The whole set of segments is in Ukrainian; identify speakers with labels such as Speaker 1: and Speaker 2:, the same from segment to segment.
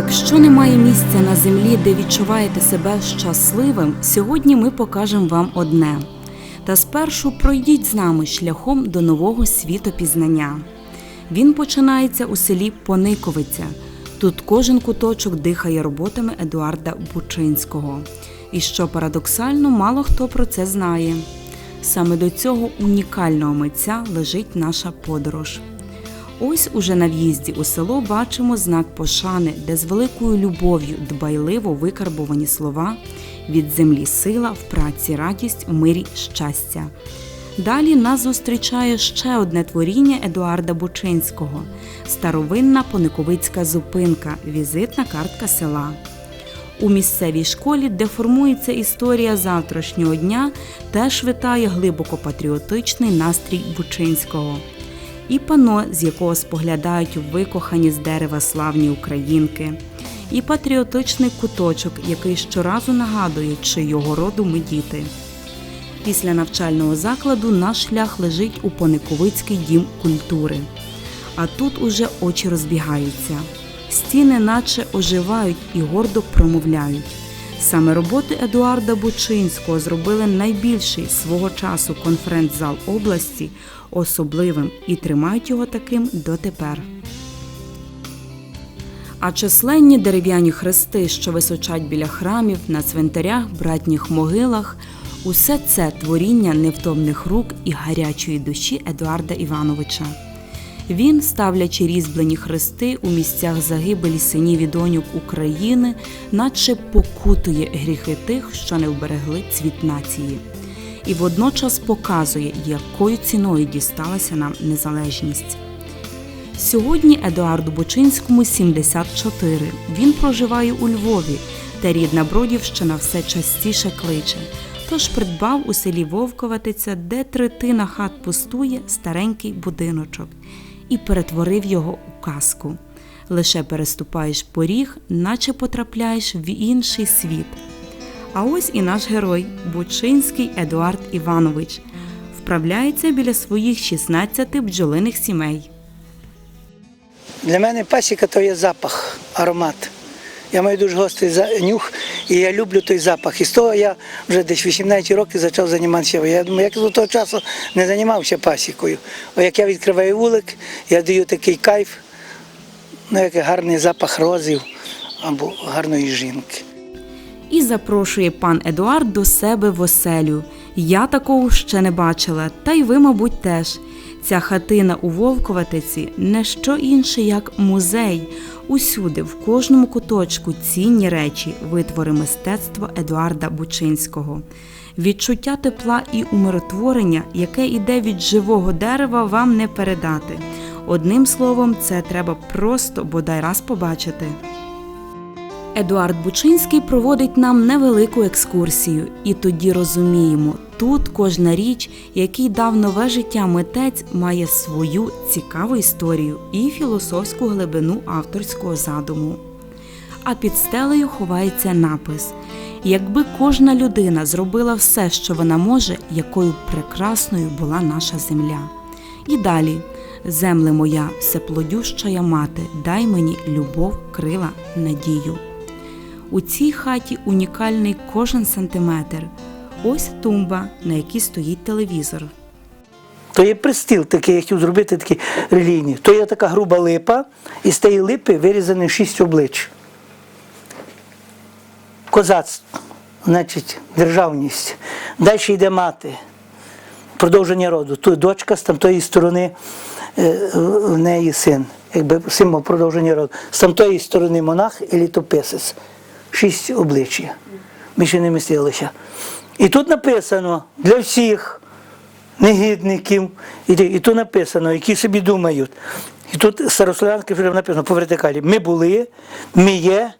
Speaker 1: Якщо немає місця на землі, де відчуваєте себе щасливим, сьогодні ми покажемо вам одне. Та спершу пройдіть з нами шляхом до нового світопізнання. Він починається у селі Пониковиця. Тут кожен куточок дихає роботами Едуарда Бучинського. І що парадоксально, мало хто про це знає. Саме до цього унікального митця лежить наша подорож. Ось уже на в'їзді у село бачимо знак пошани, де з великою любов'ю дбайливо викарбовані слова від землі сила, в праці радість, у мирі щастя. Далі нас зустрічає ще одне творіння Едуарда Бучинського старовинна пониковицька зупинка, візитна картка села. У місцевій школі, де формується історія завтрашнього дня, теж витає глибоко патріотичний настрій Бучинського і пано, з якого споглядають викохані з дерева славні українки, і патріотичний куточок, який щоразу нагадує, чи його роду ми діти. Після навчального закладу наш шлях лежить у Пониковицький дім культури. А тут уже очі розбігаються. Стіни наче оживають і гордо промовляють. Саме роботи Едуарда Бучинського зробили найбільший свого часу конференц-зал області особливим і тримають його таким дотепер. А численні дерев'яні хрести, що височать біля храмів, на цвинтарях, братніх могилах, усе це творіння невтомних рук і гарячої душі Едуарда Івановича. Він, ставлячи різьблені хрести у місцях загибелі синів і доньок України, наче покутує гріхи тих, що не вберегли цвіт нації, і водночас показує, якою ціною дісталася нам незалежність. Сьогодні Едуарду Бочинському 74. Він проживає у Львові, та рідна Бродівщина все частіше кличе. Тож придбав у селі Вовковатиця, де третина хат пустує старенький будиночок, і перетворив його у казку. Лише переступаєш поріг, наче потрапляєш в інший світ. А ось і наш герой Бучинський Едуард Іванович вправляється біля своїх 16 бджолиних сімей.
Speaker 2: Для мене пасіка то є запах, аромат. Я маю дуже гострий нюх, і я люблю той запах. І з того я вже десь 18 років почав займатися. Я думаю, як до того часу не займався пасікою. О, як я відкриваю вулик, я даю такий кайф, ну, як гарний запах розів або гарної жінки.
Speaker 1: І запрошує пан Едуард до себе в оселю. Я такого ще не бачила, та й ви, мабуть, теж. Ця хатина у Вовковатиці не що інше, як музей. Усюди, в кожному куточку, цінні речі, витвори мистецтва Едуарда Бучинського. Відчуття тепла і умиротворення, яке йде від живого дерева, вам не передати. Одним словом, це треба просто бодай раз побачити. Едуард Бучинський проводить нам невелику екскурсію, і тоді розуміємо, тут кожна річ, який дав нове життя митець, має свою цікаву історію і філософську глибину авторського задуму. А під стелею ховається напис: якби кожна людина зробила все, що вона може, якою прекрасною була наша земля. І далі. Земле моя, всеплодюща я мати, дай мені любов, крила, надію. У цій хаті унікальний кожен сантиметр. Ось тумба, на якій стоїть телевізор.
Speaker 2: То є пристіл такий, я хотів зробити такий релігійний. То є така груба липа, і з тієї липи вирізані шість облич. Козацтво, значить, державність. Далі йде мати, продовження роду. Тут дочка, з тамтої сторони е, в неї син, якби символ продовження роду. З тамтої сторони монах і літописець. Шість облич. є. Ми ще не містилися. І тут написано для всіх негідників. І, тут написано, які собі думають. І тут старослов'янське вже написано по вертикалі. Ми були, ми є,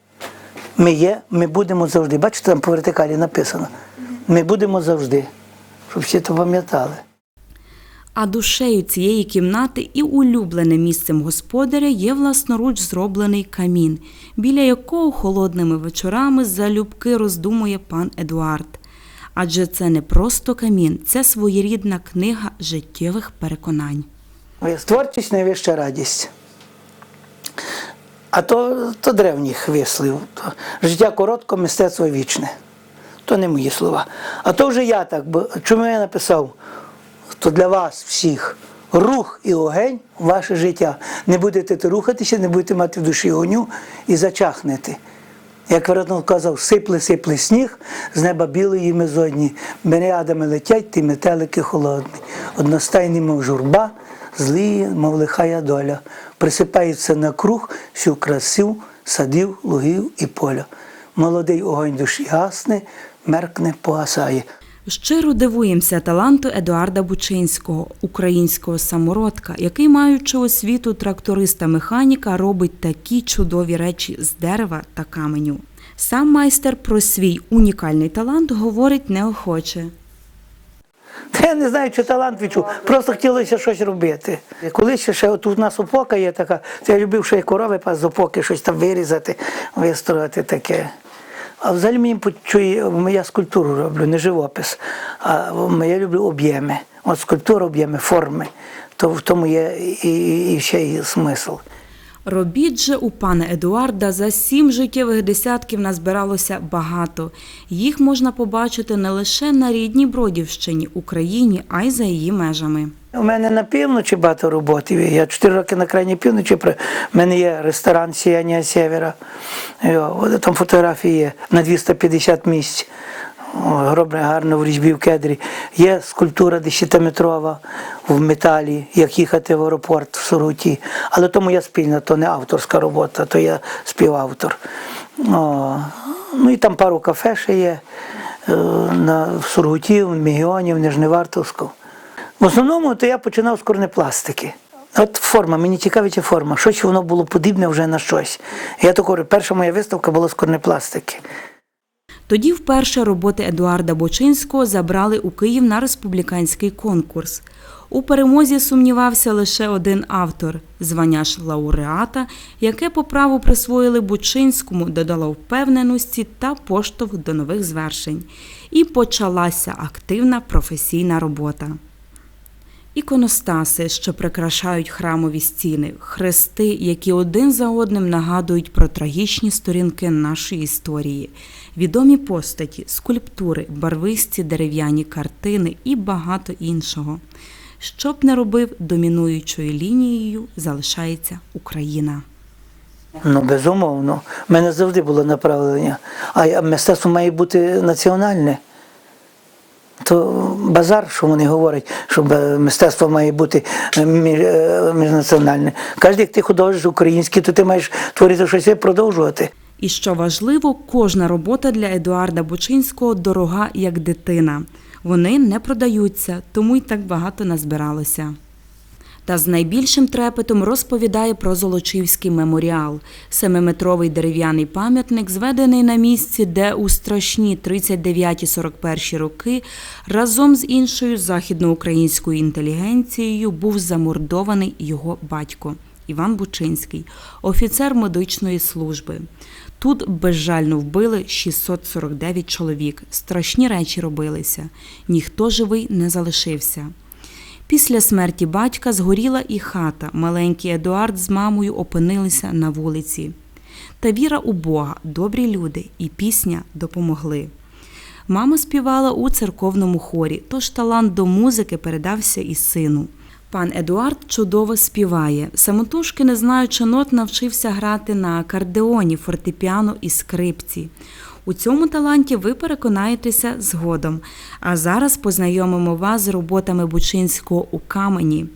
Speaker 2: ми є, ми будемо завжди. Бачите, там по вертикалі написано. Ми будемо завжди. Щоб всі це пам'ятали.
Speaker 1: А душею цієї кімнати і улюбленим місцем господаря є власноруч зроблений камін, біля якого холодними вечорами залюбки роздумує пан Едуард. Адже це не просто камін, це своєрідна книга життєвих переконань.
Speaker 2: Творчість найвища радість. А то, то древніх вислів. Життя коротко, мистецтво вічне. То не мої слова. А то вже я так, бо чому я написав? То для вас всіх рух і огонь в ваше життя. Не будете рухатися, не будете мати в душі огню і зачахнете. Як Веретнов казав, сипле, сипле сніг, з неба білої мезодні, Мириадами летять, ті метелики холодні. Одностайні, мов журба, злі, мов лихая доля. Присипаються на круг всю красу садів, лугів і поля. Молодий огонь душі гасне, меркне, погасає.
Speaker 1: Щиро дивуємося таланту Едуарда Бучинського, українського самородка, який, маючи освіту тракториста-механіка, робить такі чудові речі з дерева та каменю. Сам майстер про свій унікальний талант говорить неохоче.
Speaker 2: Та я не знаю, чи талант відчув, просто хотілося щось робити. Колись ще от у нас опока є така, то я любив ще й корови пас з опоки, щось там вирізати, вистроїти таке. А взагалі мені почує, я скульптуру роблю, не живопис. А я люблю об'єми. От скульптура, об'єми, форми. То в тому є і, і, ще й смисл.
Speaker 1: Робіт же у пана Едуарда за сім життєвих десятків назбиралося багато. Їх можна побачити не лише на рідній Бродівщині, Україні, а й за її межами.
Speaker 2: У мене на півночі багато роботи. Я 4 роки на крайній півночі. У мене є ресторан Сіяння от Там фотографії є на 250 місць. О, Роблено гарно в річбі в кедрі. Є скульптура 10-метрова в металі, як їхати в аеропорт в Сургуті. Але то моя спільна, то не авторська робота, то я співавтор. О, ну і там пару кафе ще є е, на, в Сургуті, в Мегіоні, в Нижневартовську. В основному то я починав з корнепластики. От форма, мені цікавить форма, щось воно було подібне вже на щось. Я то кажу, перша моя виставка була з корнепластики.
Speaker 1: Тоді вперше роботи Едуарда Бочинського забрали у Київ на республіканський конкурс. У перемозі сумнівався лише один автор звання ж лауреата, яке по праву присвоїли Бучинському, додало впевненості та поштовх до нових звершень. І почалася активна професійна робота. Іконостаси, що прикрашають храмові стіни, хрести, які один за одним нагадують про трагічні сторінки нашої історії, відомі постаті, скульптури, барвисті дерев'яні картини і багато іншого. Що б не робив, домінуючою лінією залишається Україна.
Speaker 2: Ну, безумовно. У мене завжди було направлення. А мистецтво має бути національне. То базар, що вони говорять, що мистецтво має бути е, е, міжнаціональне. Кожен, як ти художник український, то ти маєш творити щось і продовжувати.
Speaker 1: І що важливо, кожна робота для Едуарда Бучинського дорога як дитина. Вони не продаються, тому й так багато назбиралося. Та з найбільшим трепетом розповідає про Золочівський меморіал, семиметровий дерев'яний пам'ятник, зведений на місці, де у страшні 39-41 роки разом з іншою західноукраїнською інтелігенцією був замордований його батько Іван Бучинський, офіцер медичної служби. Тут безжально вбили 649 чоловік. Страшні речі робилися. Ніхто живий не залишився. Після смерті батька згоріла і хата. Маленький Едуард з мамою опинилися на вулиці. Та віра у Бога, добрі люди і пісня допомогли. Мама співала у церковному хорі, тож талант до музики передався і сину. Пан Едуард чудово співає. Самотужки, не знаючи нот, навчився грати на акордеоні, фортепіано і скрипці. У цьому таланті ви переконаєтеся згодом. А зараз познайомимо вас з роботами Бучинського у камені.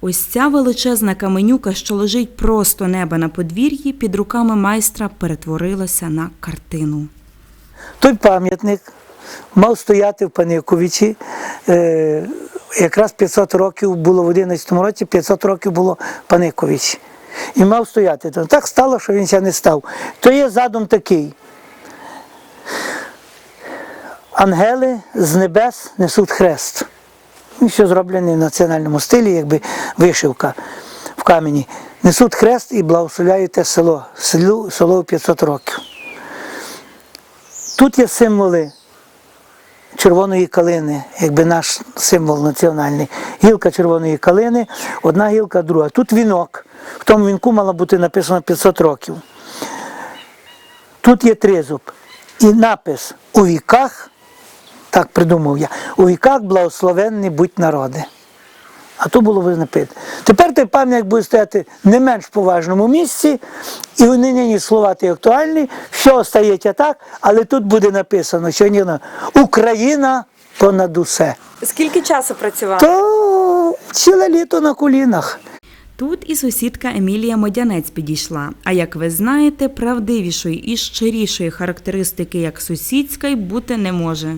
Speaker 1: Ось ця величезна каменюка, що лежить просто неба на подвір'ї, під руками майстра перетворилася на картину.
Speaker 2: Той пам'ятник мав стояти в Паниковичі. Е, якраз 500 років було в 11 році, 500 років було Паникович. І мав стояти. Так стало, що він ся не став. То є задум такий. Ангели з небес несуть хрест. Він все зроблений в національному стилі, якби вишивка в камені. Несуть хрест і благословляють те село. Село, село 500 років. Тут є символи червоної калини, якби наш символ національний. Гілка червоної калини, одна гілка, друга. Тут вінок. В тому вінку мало бути написано 500 років. Тут є тризуб. І напис у віках, так придумав я, у віках благословенні будь народи. А то було ви написано. Тепер той пам'ятник буде стояти не менш поважному місці, і вони нині слова ті актуальні, все остається так, але тут буде написано, що ні, ну, Україна понад усе.
Speaker 1: Скільки часу працював?
Speaker 2: То ціле літо на колінах.
Speaker 1: Тут і сусідка Емілія Модянець підійшла. А як ви знаєте, правдивішої і щирішої характеристики, як сусідська, й бути не може.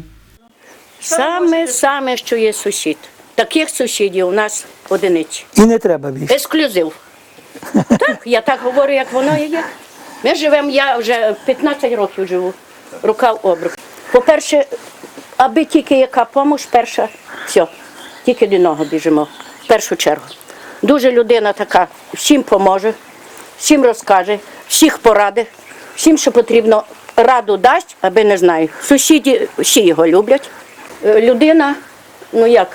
Speaker 3: Саме саме, що є сусід. Таких сусідів у нас одиниці.
Speaker 2: І не треба більше.
Speaker 3: Ексклюзив. Так, я так говорю, як воно є. Ми живемо, я вже 15 років живу, рука в обрук. По-перше, аби тільки яка допомога, перша, все, тільки до нього біжимо, в першу чергу. Дуже людина така, всім поможе, всім розкаже, всіх порадить, всім, що потрібно, раду дасть, аби не знаю. Сусіді всі його люблять. Е, Людина, ну як,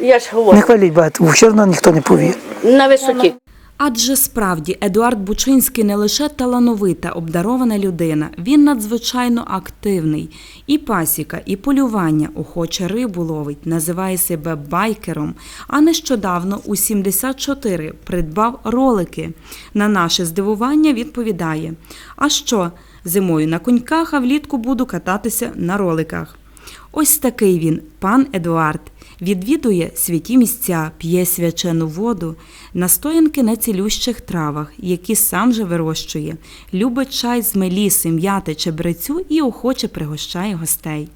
Speaker 3: я ж говорю.
Speaker 2: Не хваліть багато, все одно ніхто не повірить.
Speaker 3: на висоті.
Speaker 1: Адже справді Едуард Бучинський не лише талановита, обдарована людина, він надзвичайно активний. І пасіка, і полювання, охоче рибу ловить, називає себе байкером. А нещодавно у 74 придбав ролики. На наше здивування відповідає: А що, зимою на коньках, а влітку буду кататися на роликах. Ось такий він, пан Едуард. Відвідує святі місця, п'є свячену воду, настоянки на цілющих травах, які сам же вирощує, любить чай з меліси, м'яти, чебрецю і охоче пригощає гостей.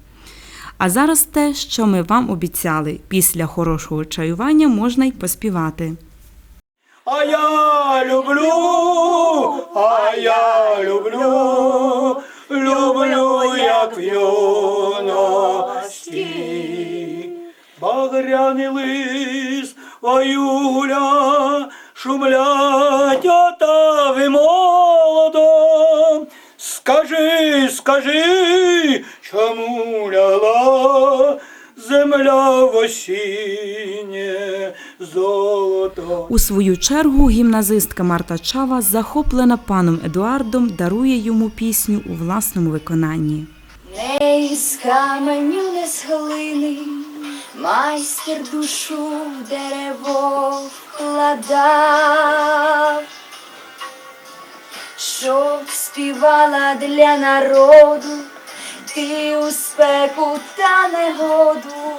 Speaker 1: А зараз те, що ми вам обіцяли, після хорошого чаювання можна й поспівати.
Speaker 2: А я люблю, а я люблю, люблю, як в Багряний лис, ваюля, шумлять отави молодо. Скажи, скажи, чому ляла земля в осіннє золото.
Speaker 1: У свою чергу гімназистка Марта Чава, захоплена паном Едуардом, дарує йому пісню у власному виконанні.
Speaker 4: Не із каменю, не з глини, майстер душу в дерево вкладав, щоб співала для народу, ти у спеку та негоду,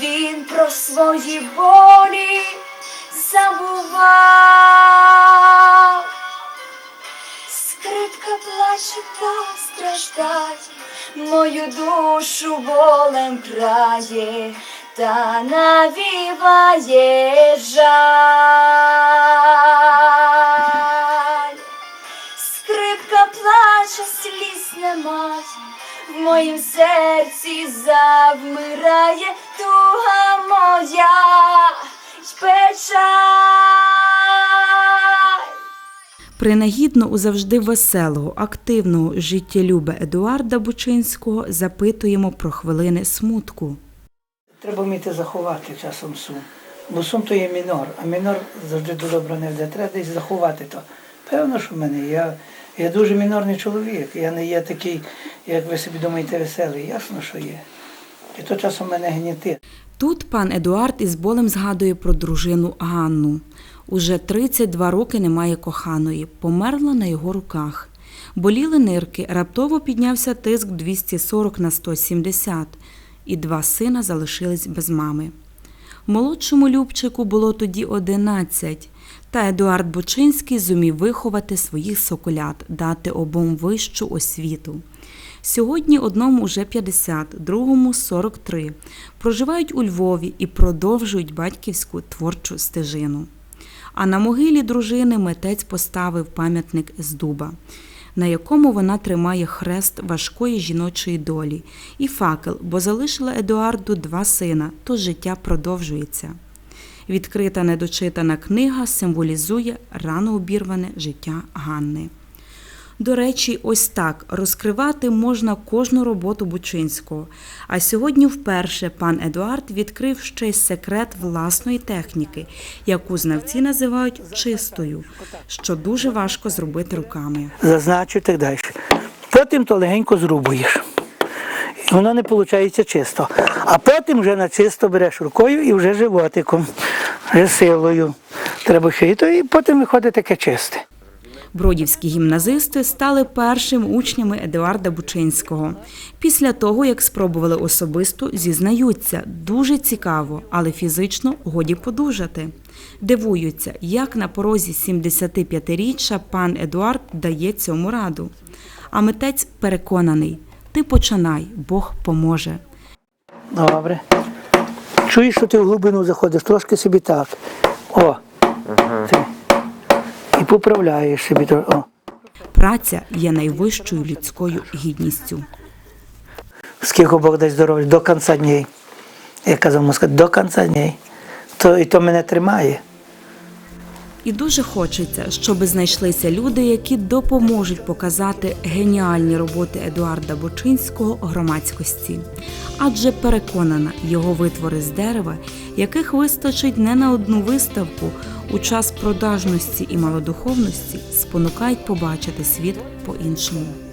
Speaker 4: він про свої болі забував. Скрипка плаче та страждає, мою душу болем крає, та навіває жаль. Скрипка плаче, сліз немає, в моїм серці завмирає туга моя
Speaker 1: Принагідно у завжди веселого, активного життєлюба Едуарда Бучинського запитуємо про хвилини смутку.
Speaker 2: Треба вміти заховати часом сум. Бо сум то є мінор, а мінор завжди до добра не йде. Треба десь заховати то. Певно, що в мене. Я, я дуже мінорний чоловік. Я не є такий, як ви собі думаєте, веселий. Ясно, що є. І то часом мене гнітить.
Speaker 1: Тут пан Едуард із болем згадує про дружину Ганну. Уже 32 роки немає коханої, померла на його руках. Боліли нирки, раптово піднявся тиск 240 на 170, і два сина залишились без мами. Молодшому Любчику було тоді 11, та Едуард Бочинський зумів виховати своїх соколят, дати обом вищу освіту. Сьогодні одному уже 50, другому 43. Проживають у Львові і продовжують батьківську творчу стежину. А на могилі дружини митець поставив пам'ятник з дуба, на якому вона тримає хрест важкої жіночої долі і факел, бо залишила Едуарду два сина, то життя продовжується. Відкрита недочитана книга символізує рано обірване життя Ганни. До речі, ось так розкривати можна кожну роботу Бучинського. А сьогодні вперше пан Едуард відкрив ще й секрет власної техніки, яку знавці називають чистою, що дуже важко зробити руками.
Speaker 2: зазначу так далі. Потім то легенько зрубуєш. Воно не виходить чисто. А потім вже на чисто береш рукою і вже животиком, вже силою. Треба ще і то, і потім виходить таке чисте.
Speaker 1: Бродівські гімназисти стали першими учнями Едуарда Бучинського. Після того, як спробували особисто, зізнаються, дуже цікаво, але фізично годі подужати. Дивуються, як на порозі 75-річчя пан Едуард дає цьому раду. А митець переконаний: ти починай, Бог поможе.
Speaker 2: Добре. Чуєш, що ти в глибину заходиш, трошки собі так. О. Ти. І поправляєш собі. О.
Speaker 1: Праця є найвищою людською гідністю.
Speaker 2: Скільки Бог дасть здоров'я, до кінця днів. Я казав Москва, до кінця днів. То, і то мене тримає.
Speaker 1: І дуже хочеться, щоб знайшлися люди, які допоможуть показати геніальні роботи Едуарда Бочинського громадськості. Адже переконана, його витвори з дерева, яких вистачить не на одну виставку, у час продажності і малодуховності спонукають побачити світ по-іншому.